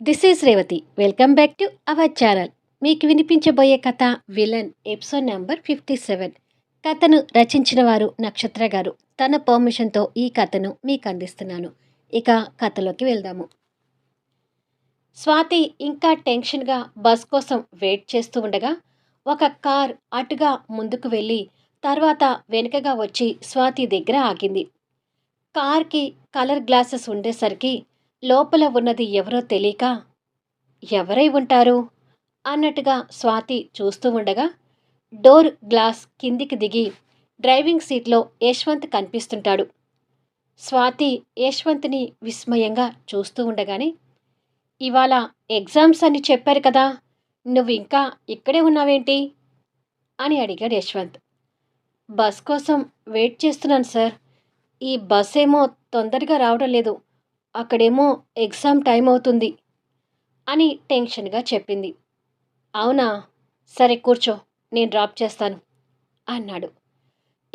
This is Revathi welcome back to our channel మీకు వినిపించబోయే కథ villain episode number fifty seven కథను రచించిన వారు నక్షత్ర గారు. తన పర్మిషన్తో ఈ కథను మీకు అందిస్తున్నాను. ఇక కథలోకి వెళ్దాము. స్వాతి ఇంకా టెన్షన్గా బస్ కోసం వెయిట్ చేస్తూ ఉండగా ఒక కార్ అటుగా ముందుకు వెళ్ళి తర్వాత వెనుకగా వచ్చి స్వాతి దగ్గర ఆగింది. కార్కి కలర్ గ్లాసెస్ ఉండేసరికి లోపల ఉన్నది ఎవరో తెలియక ఎవరై ఉంటారు? అన్నట్టుగా స్వాతి చూస్తూ ఉండగా డోర్ గ్లాస్ కిందికి దిగి డ్రైవింగ్ సీట్లో యశ్వంత్ కనిపిస్తుంటాడు. స్వాతి యశ్వంత్ని విస్మయంగా చూస్తూ ఉండగానే ఇవాళ ఎగ్జామ్స్ అని చెప్పారు కదా నువ్వు ఇంకా ఇక్కడే ఉన్నావేంటి? అని అడిగాడు యశ్వంత్. బస్ కోసం వెయిట్ చేస్తున్నాను సార్. ఈ బస్ ఏమో తొందరగా రావడం లేదు. అక్కడేమో ఎగ్జామ్ టైం అవుతుంది అని టెన్షన్గా చెప్పింది. అవునా? సరే కూర్చో నేను డ్రాప్ చేస్తాను అన్నాడు.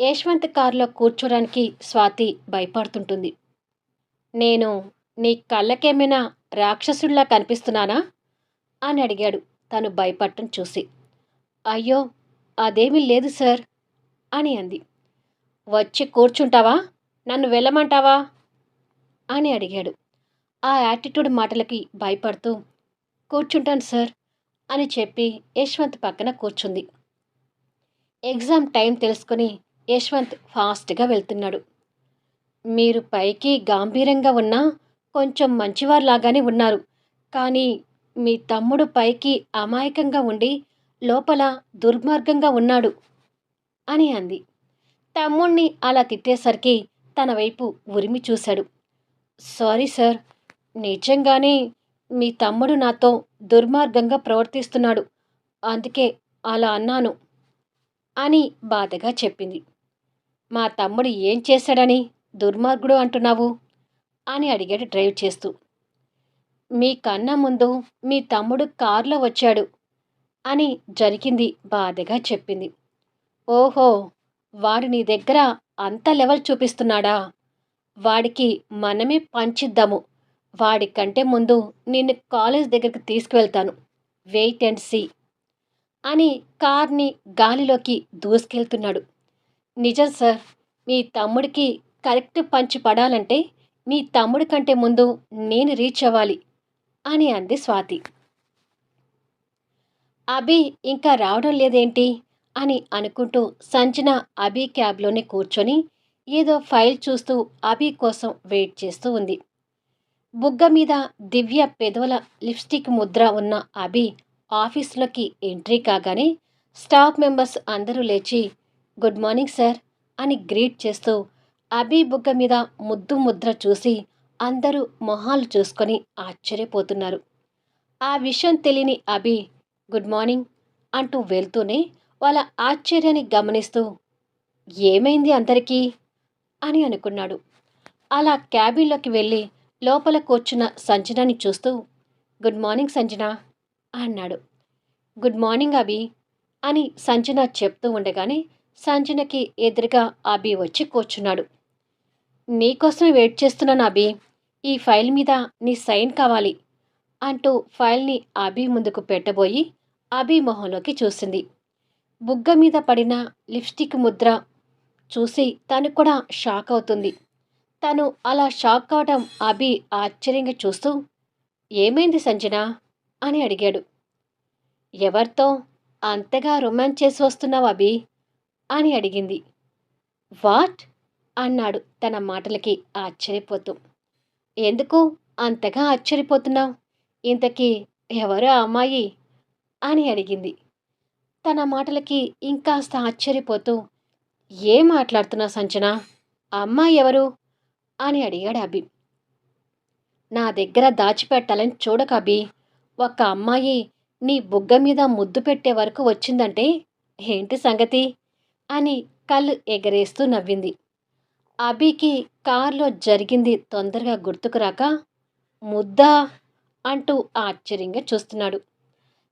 యశ్వంత్ కారులో కూర్చోడానికి స్వాతి భయపడుతుంటుంది. నేను నీ కళ్ళకేమైనా రాక్షసుడిలా కనిపిస్తున్నానా? అని అడిగాడు. తను భయపడటం చూసి. అయ్యో అదేమీ లేదు సార్ అని అంది. వచ్చి కూర్చుంటావా? నన్ను వెళ్ళమంటావా? అని అడిగాడు. ఆ యాటిట్యూడ్ మాటలకి భయపడుతూ కూర్చుంటాను సార్ అని చెప్పి యశ్వంత్ పక్కన కూర్చుంది. ఎగ్జామ్ టైం తెలుసుకొని యశ్వంత్ ఫాస్ట్గా వెళ్తున్నాడు. మీరు పైకి గాంభీర్యంగా ఉన్నా కొంచెం మంచివారిలాగానే ఉన్నారు. కానీ మీ తమ్ముడు పైకి అమాయకంగా ఉండి లోపల దుర్మార్గంగా ఉన్నాడు అని అంది. తమ్ముణ్ణి అలా తిట్టేసరికి తన వైపు ఉరిమి చూశాడు. సారీ సార్ నిజంగానే మీ తమ్ముడు నాతో దుర్మార్గంగా ప్రవర్తిస్తున్నాడు. అందుకే అలా అన్నాను అని బాధగా చెప్పింది. మా తమ్ముడు ఏం చేశాడని దుర్మార్గుడు అంటున్నావు? అని అడిగాడు డ్రైవ్ చేస్తూ. మీ కన్నా ముందు మీ తమ్ముడు కారులో వచ్చాడు అని జరిగింది బాధగా చెప్పింది. ఓహో వాడు నీ దగ్గర అంత లెవెల్ చూపిస్తున్నాడా? వాడికి మనమే పంచిద్దాము వాడికంటే ముందు నిన్ను కాలేజ్ దగ్గరికి తీసుకువెళ్తాను. వెయిట్ అండ్ సీ అని కార్ని గాలిలోకి దూసుకెళ్తున్నాడు. నిజం సార్ మీ తమ్ముడికి కరెక్ట్ పంచి పడాలంటే మీ తమ్ముడి కంటే ముందు నేను రీచ్ అవ్వాలి అని అంది స్వాతి. అభి ఇంకా రావడం లేదేంటి అని అనుకుంటూ సంజన అభి క్యాబ్లోనే కూర్చొని ఏదో ఫైల్ చూస్తూ అభి కోసం వెయిట్ చేస్తూ ఉంది. బుగ్గ మీద దివ్య పెదవుల లిప్స్టిక్ ముద్ర ఉన్న అభి ఆఫీసులోకి ఎంట్రీ కాగానే స్టాఫ్ మెంబర్స్ అందరూ లేచి గుడ్ మార్నింగ్ సార్ అని గ్రీట్ చేస్తూ అభి బుగ్గ మీద ముద్దు ముద్ర చూసి అందరూ మొహాలు చూసుకొని ఆశ్చర్యపోతున్నారు. ఆ విషయం తెలియని అభి గుడ్ మార్నింగ్ అంటూ వెళ్తూనే వాళ్ళ ఆశ్చర్యాన్ని గమనిస్తూ ఏమైంది అందరికీ? అని అనుకున్నాడు. అలా క్యాబిన్లోకి వెళ్ళి లోపల కూర్చున్న సంజనాని చూస్తూ గుడ్ మార్నింగ్ సంజన అన్నాడు. గుడ్ మార్నింగ్ అభి అని సంజన చెప్తూ ఉండగానే సంజనకి ఎదురుగా అభి వచ్చి కూర్చున్నాడు. నీకోసమే వెయిట్ చేస్తున్నాను అభి. ఈ ఫైల్ మీద నీ సైన్ కావాలి అంటూ ఫైల్ని అభి ముందుకు పెట్టబోయి అభి మొహంలోకి చూసింది. బుగ్గ మీద పడిన లిప్స్టిక్ ముద్ర చూసి తను కూడా షాక్ అవుతుంది. తను అలా షాక్ కావడం అభి ఆశ్చర్యంగా చూస్తూ ఏమైంది సంజన? అని అడిగాడు. ఎవరితో అంతగా రొమాన్స్ చేసి వస్తున్నావు అభి? అని అడిగింది. వాట్? అన్నాడు తన మాటలకి ఆశ్చర్యపోతూ. ఎందుకు అంతగా ఆశ్చర్యపోతున్నావు? ఇంతకీ ఎవరు ఆ అమ్మాయి? అని అడిగింది. తన మాటలకి ఇంకాస్త ఆశ్చర్యపోతూ ఏం మాట్లాడుతున్నావు సంచనా అమ్మాయి ఎవరు? అని అడిగాడు అభి. నా దగ్గర దాచిపెట్టాలని చూడక అభి ఒక అమ్మాయి నీ బుగ్గ మీద ముద్దు పెట్టే వరకు వచ్చిందంటే ఏంటి సంగతి? అని కళ్ళు ఎగరేస్తూ నవ్వింది. అభికి కారులో జరిగింది తొందరగా గుర్తుకురాక ముద్దా అంటూ ఆశ్చర్యంగా చూస్తున్నాడు.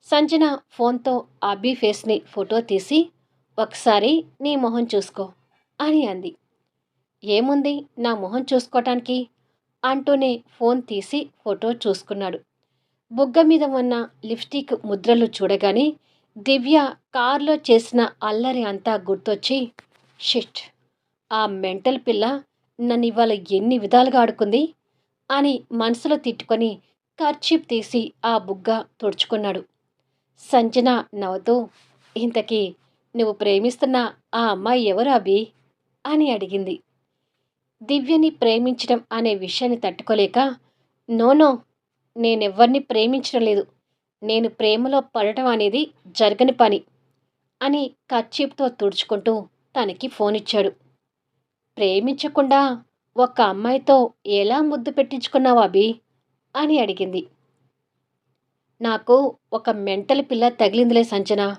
సంజన ఫోన్తో అభి ఫేస్ని ఫోటో తీసి ఒకసారి నీ మొహం చూసుకో అని అంది. ఏముంది నా మొహం చూసుకోవటానికి అంటూనే ఫోన్ తీసి ఫోటో చూసుకున్నాడు. బుగ్గ మీద ఉన్న లిప్స్టిక్ ముద్రలు చూడగానే దివ్య కారులో చేసిన అల్లరి అంతా గుర్తొచ్చి షిట్ ఆ మెంటల్ పిల్ల నన్ను ఇవాళ ఎన్ని విధాలుగా ఆడుకుంది? అని మనసులో తిట్టుకొని కర్చీప్ తీసి ఆ బుగ్గ తుడుచుకున్నాడు. సంజన నవ్వుతూ ఇంతకీ నువ్వు ప్రేమిస్తున్న ఆ అమ్మాయి ఎవరు అభి? అని అడిగింది. దివ్యని ప్రేమించడం అనే విషయాన్ని తట్టుకోలేక నోనో నేనెవ్వరిని ప్రేమించడం లేదు. నేను ప్రేమలో పడటం అనేది జరగని పని అని కర్చీప్తో తుడుచుకుంటూ తనకి ఫోన్ ఇచ్చాడు. ప్రేమించకుండా ఒక అమ్మాయితో ఎలా ముద్దు పెట్టించుకున్నావు అభి? అని అడిగింది. నాకు ఒక మెంటల్ పిల్ల తగిలిందిలే సంచన.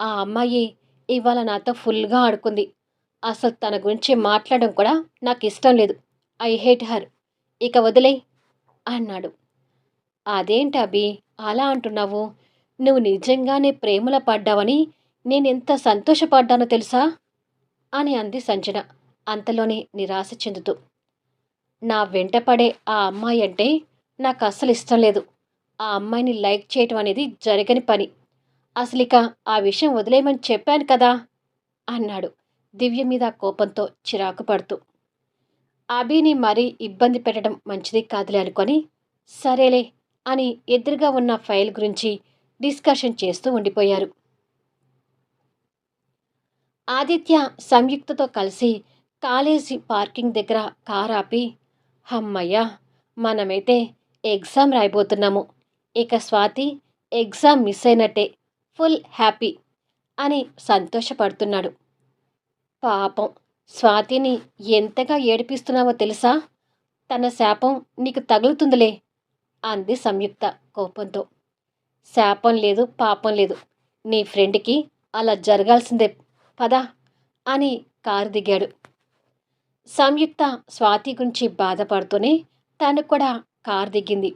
ఆ అమ్మాయి ఇవాళ నాతో ఫుల్గా ఆడుకుంది. అసలు తన గురించి మాట్లాడడం కూడా నాకు ఇష్టం లేదు. I hate her. ఇక వదిలే అన్నాడు. అదేంటి అభి? అలా అంటున్నావు. నువ్వు నిజంగానే ప్రేమలో పడ్డావని నేనెంత సంతోషపడ్డానో తెలుసా? అని అంది సంజన అంతలోనే నిరాశ చెందుతూ. నా వెంట పడే ఆ అమ్మాయి అంటే నాకు అస్సలు ఇష్టం లేదు. ఆ అమ్మాయిని లైక్ చేయటం అనేది జరగని పని. అసలు ఇక ఆ విషయం వదిలేయమని చెప్పాను కదా? అన్నాడు. దివ్య మీద కోపంతో చిరాకు పడుతూ అభిని మరీ ఇబ్బంది పెట్టడం మంచిది కాదులే అనుకొని సరేలే అని ఎదురుగా ఉన్న ఫైల్ గురించి డిస్కషన్ చేస్తూ ఉండిపోయారు. ఆదిత్య సంయుక్తతో కలిసి కాలేజీ పార్కింగ్ దగ్గర కార్ ఆపి హమ్మయ్యా మనమైతే ఎగ్జామ్ రాయబోతున్నాము. ఇక స్వాతి ఎగ్జామ్ మిస్ అయినట్టే ఫుల్ హ్యాపీ అని సంతోషపడుతున్నాడు. పాపం. స్వాతిని ఎంతగా ఏడిపిస్తున్నావో తెలుసా? తన శాపం నీకు తగులుతుందిలే అంది సంయుక్త కోపంతో. శాపం లేదు పాపం లేదు. నీ ఫ్రెండ్కి అలా జరగాల్సిందే. పదా అని కారు దిగాడు. సంయుక్త స్వాతి గురించి బాధపడుతూనే తను కూడా కారు దిగింది.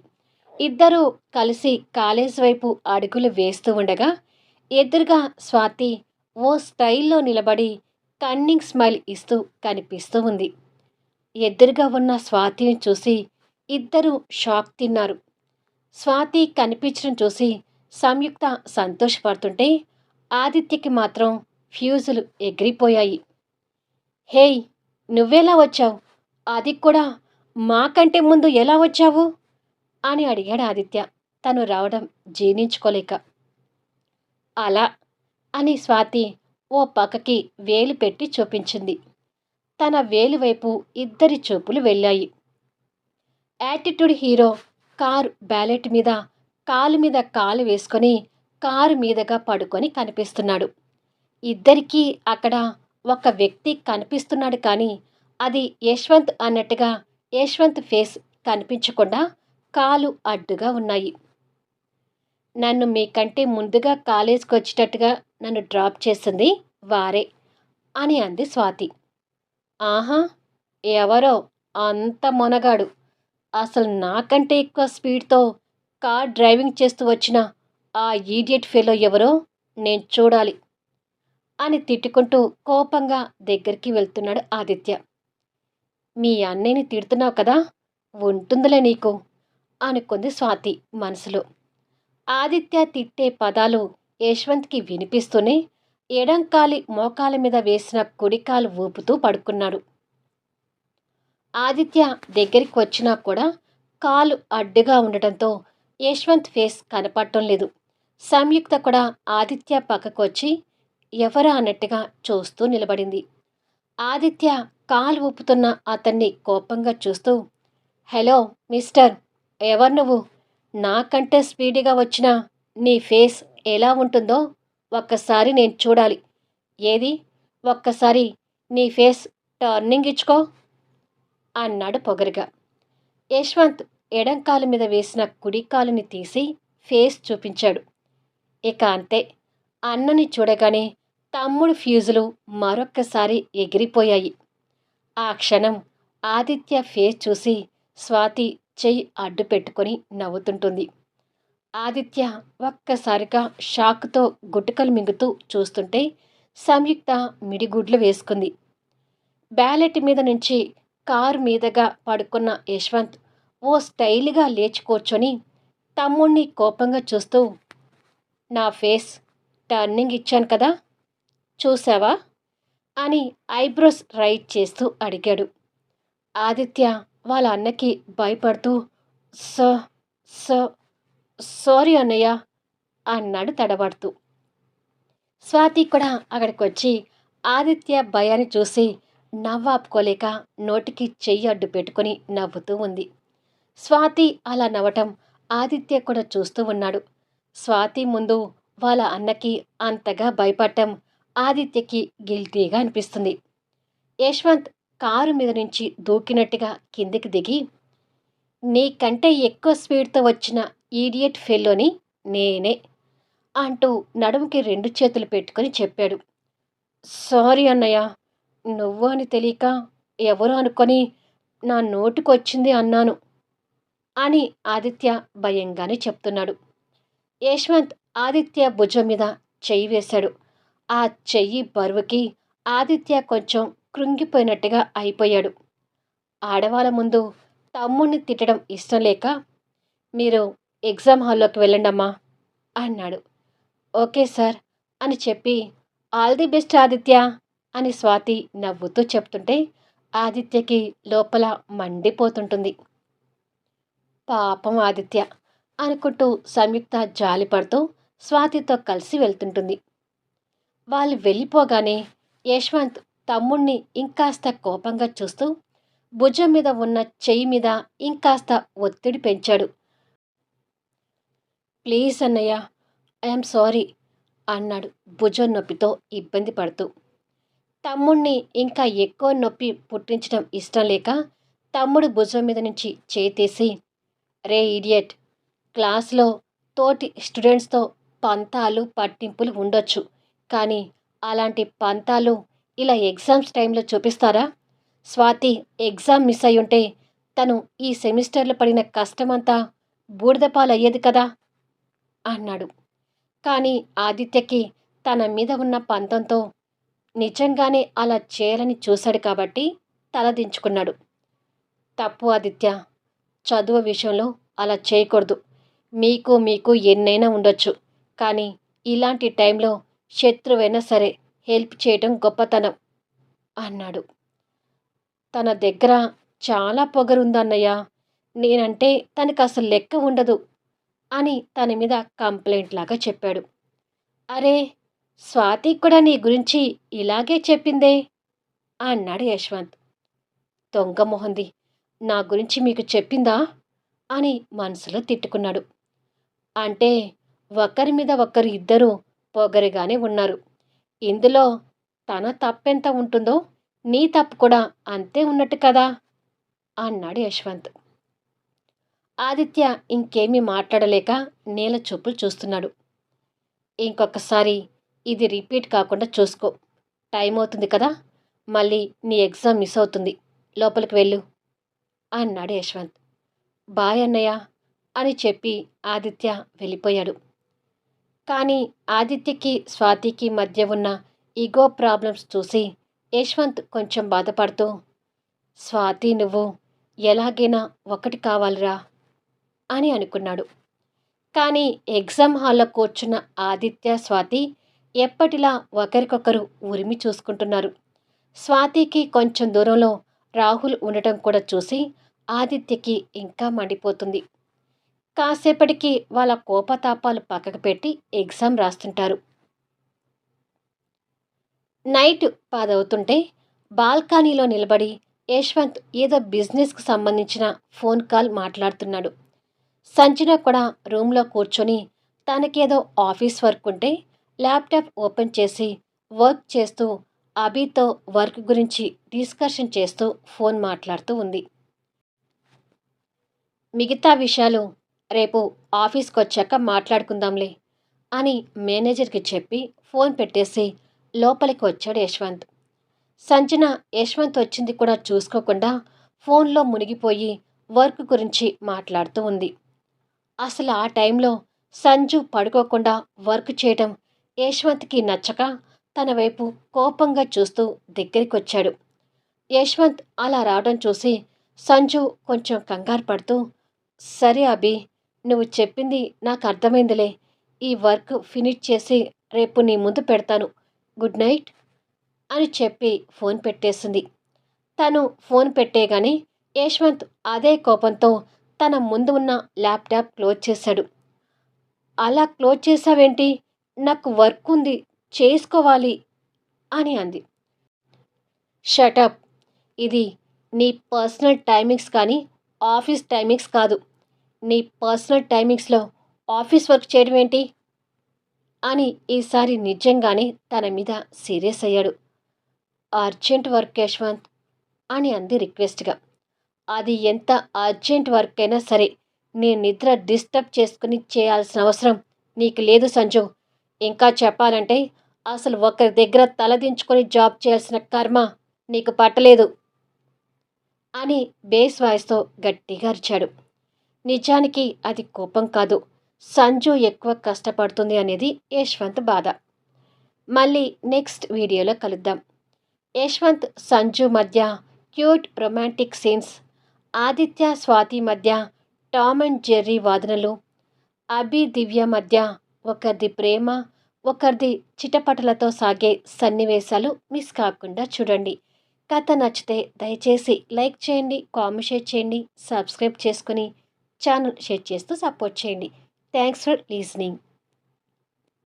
ఇద్దరూ కలిసి కాలేజ్ వైపు అడుగులు వేస్తూ ఉండగా ఎదురుగా స్వాతి ఓ స్టైల్లో నిలబడి కన్నింగ్ స్మైల్ ఇస్తూ కనిపిస్తూ ఉంది. ఎదురుగా ఉన్న స్వాతిని చూసి ఇద్దరు షాక్ తిన్నారు. స్వాతి కనిపించడం చూసి సంయుక్త సంతోషపడుతుంటే ఆదిత్యకి మాత్రం ఫ్యూజులు ఎగిరిపోయాయి. హేయ్ నువ్వెలా వచ్చావు? అది కూడా మాకంటే ముందు ఎలా వచ్చావు? అని అడిగాడు ఆదిత్య. తను రావడం జీర్ణించుకోలేక. అలా అని స్వాతి ఓ పక్కకి వేలు పెట్టి చూపించింది. తన వేలు వైపు ఇద్దరి చూపులు వెళ్ళాయి. యాటిట్యూడ్ హీరో కారు బ్యాలెట్ మీద కాలు మీద కాలు వేసుకొని కారు మీదగా పడుకొని కనిపిస్తున్నాడు. ఇద్దరికీ అక్కడ ఒక వ్యక్తి కనిపిస్తున్నాడు కానీ అది యశ్వంత్ అన్నట్టుగా యశ్వంత్ ఫేస్ కనిపించకుండా కాలు అడ్డుగా ఉన్నాయి. నన్ను మీకంటే ముందుగా కాలేజ్కి వచ్చేటట్టుగా నన్ను డ్రాప్ చేసింది వారే అని అంది స్వాతి. ఆహా ఎవరో అంత మొనగాడు. అసలు నాకంటే ఎక్కువ స్పీడ్తో కార్ డ్రైవింగ్ చేస్తూ వచ్చిన ఆ ఈడియట్ ఫెలో ఎవరో నేను చూడాలి అని తిట్టుకుంటూ కోపంగా దగ్గరికి వెళ్తున్నాడు ఆదిత్య. మీ అన్నయ్యని తిడుతున్నావు కదా ఉంటుందిలే నీకు అనుకుంది స్వాతి మనసులో. ఆదిత్య తిట్టే పదాలు యశ్వంత్కి వినిపిస్తూనే ఎడంకాలి మోకాల మీద వేసిన కుడికాలు ఊపుతూ పడుకున్నాడు. ఆదిత్య దగ్గరికి వచ్చినా కూడా కాలు అడ్డుగా ఉండటంతో యశ్వంత్ ఫేస్ కనపడటం లేదు. సంయుక్త కూడా ఆదిత్య పక్కకు వచ్చి ఎవరా? అన్నట్టుగా చూస్తూ నిలబడింది. ఆదిత్య కాలు ఊపుతున్న అతన్ని కోపంగా చూస్తూ హలో మిస్టర్ ఎవరు నువ్వు? నాకంటే స్పీడ్గా వచ్చిన నీ ఫేస్ ఎలా ఉంటుందో ఒక్కసారి నేను చూడాలి. ఏది? ఒక్కసారి నీ ఫేస్ టర్నింగ్ ఇచ్చుకో అన్నాడు పొగరుగా. యశ్వంత్ ఎడంకాలు మీద వేసిన కుడి కాలుని తీసి ఫేస్ చూపించాడు. ఇక అంతే. అన్నని చూడగానే తమ్ముడు ఫ్యూజులు మరొక్కసారి ఎగిరిపోయాయి. ఆ క్షణం ఆదిత్య ఫేస్ చూసి స్వాతి చెయ్యి అడ్డు పెట్టుకొని నవ్వుతుంటుంది. ఆదిత్య ఒక్కసారిగా షాక్తో గుట్టుకలు మింగుతూ చూస్తుంటే సంయుక్త మిడిగుడ్లు వేసుకుంది. బ్యాలెట్ మీద నుంచి కారు మీదగా పడుకున్న యశ్వంత్ ఓ స్టైల్గా లేచి కూర్చొని తమ్ముణ్ణి కోపంగా చూస్తూ నా ఫేస్ టర్నింగ్ ఇచ్చాను కదా చూసావా అని ఐబ్రోస్ రైట్ చేస్తూ అడిగాడు. ఆదిత్య వాళ్ళ అన్నకి భయపడుతూ సో సో సారీ అన్నయ్య అన్నాడు తడబడుతూ. స్వాతి కూడా అక్కడికి వచ్చి ఆదిత్య భయాన్ని చూసి నవ్వాపుకోలేక నోటికి చెయ్యి అడ్డు పెట్టుకుని నవ్వుతూ ఉంది. స్వాతి అలా నవ్వటం ఆదిత్య కూడా చూస్తూ ఉన్నాడు. స్వాతి ముందు వాళ్ళ అన్నకి అంతగా భయపడటం ఆదిత్యకి గిల్టీగా అనిపిస్తుంది. యశ్వంత్ కారు మీద నుంచి దూకినట్టుగా కిందికి దిగి నీకంటే ఎక్కువ స్పీడ్తో వచ్చిన ఈడియట్ ఫెల్లోని నేనే అంటూ నడుముకి రెండు చేతులు పెట్టుకొని చెప్పాడు. సారీ అన్నయ్య నువ్వు అని తెలియక ఎవరు అనుకొని నా నోటికొచ్చింది అన్నాను అని ఆదిత్య భయంగానే చెప్తున్నాడు. యశ్వంత్ ఆదిత్య భుజం మీద చెయ్యి వేశాడు. ఆ చెయ్యి బరువుకి ఆదిత్య కొంచెం కృంగిపోయినట్టుగా అయిపోయాడు. ఆడవాళ్ళ ముందు తమ్ముడిని తిట్టడం ఇష్టం లేక మీరు ఎగ్జామ్ హాల్లోకి వెళ్ళండమ్మా అన్నాడు. ఓకే సార్ అని చెప్పి ఆల్ ది బెస్ట్ ఆదిత్య అని స్వాతి నవ్వుతూ చెప్తుంటే ఆదిత్యకి లోపల మండిపోతుంటుంది. పాపం ఆదిత్య అనుకుంటూ సంయుక్త జాలిపడుతూ స్వాతితో కలిసి వెళ్తుంటుంది. వాళ్ళు వెళ్ళిపోగానే యశ్వంత్ తమ్ముణ్ణి ఇంకాస్త కోపంగా చూస్తూ భుజం మీద ఉన్న చెయ్యి మీద ఇంకాస్త ఒత్తిడి పెంచాడు. ప్లీజ్ అన్నయ్య ఐఎమ్ సారీ అన్నాడు భుజం నొప్పితో ఇబ్బంది పడుతూ. తమ్ముణ్ణి ఇంకా ఎక్కువ నొప్పి పుట్టించడం ఇష్టం లేక తమ్ముడు భుజం మీద నుంచి చేతేసి రే ఇడియట్ క్లాస్లో తోటి స్టూడెంట్స్తో పంతాలు పట్టింపులు ఉండొచ్చు కానీ అలాంటి పంతాలు ఇలా ఎగ్జామ్స్ టైంలో చూపిస్తారా? స్వాతి ఎగ్జామ్ మిస్ అయి ఉంటే తను ఈ సెమిస్టర్లో పడిన కష్టమంతా బూడిదపాలయ్యేది కదా? అన్నాడు. కానీ ఆదిత్యకి తన మీద ఉన్న పంతంతో నిజంగానే అలా చేయాలని చూశాడు కాబట్టి తలదించుకున్నాడు తప్పు ఆదిత్య చదువు విషయంలో అలా చేయకూడదు. మీకు మీకు ఎన్నైనా ఉండొచ్చు. కానీ ఇలాంటి టైంలో శత్రువైనా సరే హెల్ప్ చేయటం గొప్పతనం అన్నాడు. తన దగ్గర చాలా పొగరుందన్నయ్య నేనంటే తనకు అసలు లెక్క ఉండదు అని తన మీద కంప్లైంట్ లాగా చెప్పాడు. అరే స్వాతి కూడా నీ గురించి ఇలాగే చెప్పిందే అన్నాడు యశ్వంత్. దొంగ మొహంది నా గురించి మీకు చెప్పిందా అని మనసులో తిట్టుకున్నాడు. అంటే ఒకరి మీద ఒకరు ఇద్దరు పొగరిగానే ఉన్నారు. ఇందులో తన తప్పెంత ఉంటుందో నీ తప్పు కూడా అంతే ఉన్నట్టు కదా? అన్నాడు యశ్వంత్. ఆదిత్య ఇంకేమీ మాట్లాడలేక నేల చూపులు చూస్తున్నాడు. ఇంకొకసారి ఇది రిపీట్ కాకుండా చూసుకో. టైం అవుతుంది కదా? మళ్ళీ నీ ఎగ్జామ్ మిస్ అవుతుంది. లోపలికి వెళ్ళు. అన్నాడు యశ్వంత్. బాయ్ అన్నయ్య అని చెప్పి ఆదిత్య వెళ్ళిపోయాడు. కానీ ఆదిత్యకి స్వాతికి మధ్య ఉన్న ఈగో ప్రాబ్లమ్స్ చూసి యశ్వంత్ కొంచెం బాధపడుతూ స్వాతి నువ్వు ఎలాగైనా ఒకటి కావాలిరా అని అనుకున్నాడు. కానీ ఎగ్జామ్ హాల్లో కూర్చున్న ఆదిత్య స్వాతి ఎప్పటిలా ఒకరికొకరు ఉరిమి చూసుకుంటున్నారు. స్వాతికి కొంచెం దూరంలో రాహుల్ ఉండటం కూడా చూసి ఆదిత్యకి ఇంకా మండిపోతుంది. కాసేపటికి వాళ్ళ కోపతాపాలు పక్కకు పెట్టి ఎగ్జామ్ రాస్తుంటారు. నైట్ పదవుతుంటే బాల్కనీలో నిలబడి యశ్వంత్ ఏదో బిజినెస్కు సంబంధించిన ఫోన్ కాల్ మాట్లాడుతున్నాడు. సంచన కూడా రూమ్లో కూర్చొని తనకేదో ఆఫీస్ వర్క్ ఉంటే ల్యాప్టాప్ ఓపెన్ చేసి వర్క్ చేస్తూ అభితో వర్క్ గురించి డిస్కషన్ చేస్తూ ఫోన్ మాట్లాడుతూ ఉంది. మిగతా విషయాలు రేపు ఆఫీస్కి వచ్చాక మాట్లాడుకుందాంలే అని మేనేజర్కి చెప్పి ఫోన్ పెట్టేసి లోపలికి వచ్చాడు యశ్వంత్. సంజన యశ్వంత్ వచ్చింది కూడా చూసుకోకుండా ఫోన్లో మునిగిపోయి వర్క్ గురించి మాట్లాడుతూ ఉంది. అసలు ఆ టైంలో సంజు పడుకోకుండా వర్క్ చేయటం యశ్వంత్కి నచ్చక తన వైపు కోపంగా చూస్తూ దగ్గరికి వచ్చాడు యశ్వంత్ అలా రావడం చూసి సంజు కొంచెం కంగారు పడుతూ సరే అభి నువ్వు చెప్పింది నాకు అర్థమైందిలే. ఈ వర్క్ ఫినిష్ చేసి రేపు నీ ముందు పెడతాను. గుడ్ నైట్ అని చెప్పి ఫోన్ పెట్టేసింది. తను ఫోన్ పెట్టేగానే యశ్వంత్ అదే కోపంతో తన ముందు ఉన్న ల్యాప్టాప్ క్లోజ్ చేశాడు. అలా క్లోజ్ చేసావేంటి నాకు వర్క్ ఉంది. చేసుకోవాలి అని అంది. Shut up. ఇది నీ పర్సనల్ టైమింగ్స్ కానీ ఆఫీస్ టైమింగ్స్ కాదు. నీ పర్సనల్ టైమింగ్స్లో ఆఫీస్ వర్క్ చేయడం ఏంటి? అని ఈసారి నిజంగానే తన మీద సీరియస్ అయ్యాడు. అర్జెంట్ వర్క్ యశ్వంత్ అని అంది రిక్వెస్ట్గా. అది ఎంత అర్జెంట్ వర్క్ అయినా సరే నీ నిద్ర డిస్టర్బ్ చేసుకుని చేయాల్సిన అవసరం నీకు లేదు సంజు. ఇంకా చెప్పాలంటే అసలు ఒకరి దగ్గర తలదించుకొని జాబ్ చేయాల్సిన కర్మ నీకు పట్టలేదు అని బేస్ వాయిస్తో గట్టిగా అరిచాడు. నిజానికి అది కోపం కాదు. సంజు ఎక్కువ కష్టపడుతుంది అనేది యశ్వంత్ బాధ. మళ్ళీ నెక్స్ట్ వీడియోలో కలుద్దాం. యశ్వంత్ సంజు మధ్య cute romantic scenes Aditya Swathi మధ్య టామ్ అండ్ జెర్రీ వాదనలు అభి దివ్య మధ్య ఒకరిది ప్రేమ ఒకరిది చిటపటలతో సాగే సన్నివేశాలు మిస్ కాకుండా చూడండి. కథ నచ్చితే దయచేసి లైక్ చేయండి కామెంట్ షేర్ చేయండి సబ్స్క్రైబ్ చేసుకుని ఛానల్ షేర్ చేస్తూ సపోర్ట్ చేయండి. Thanks for listening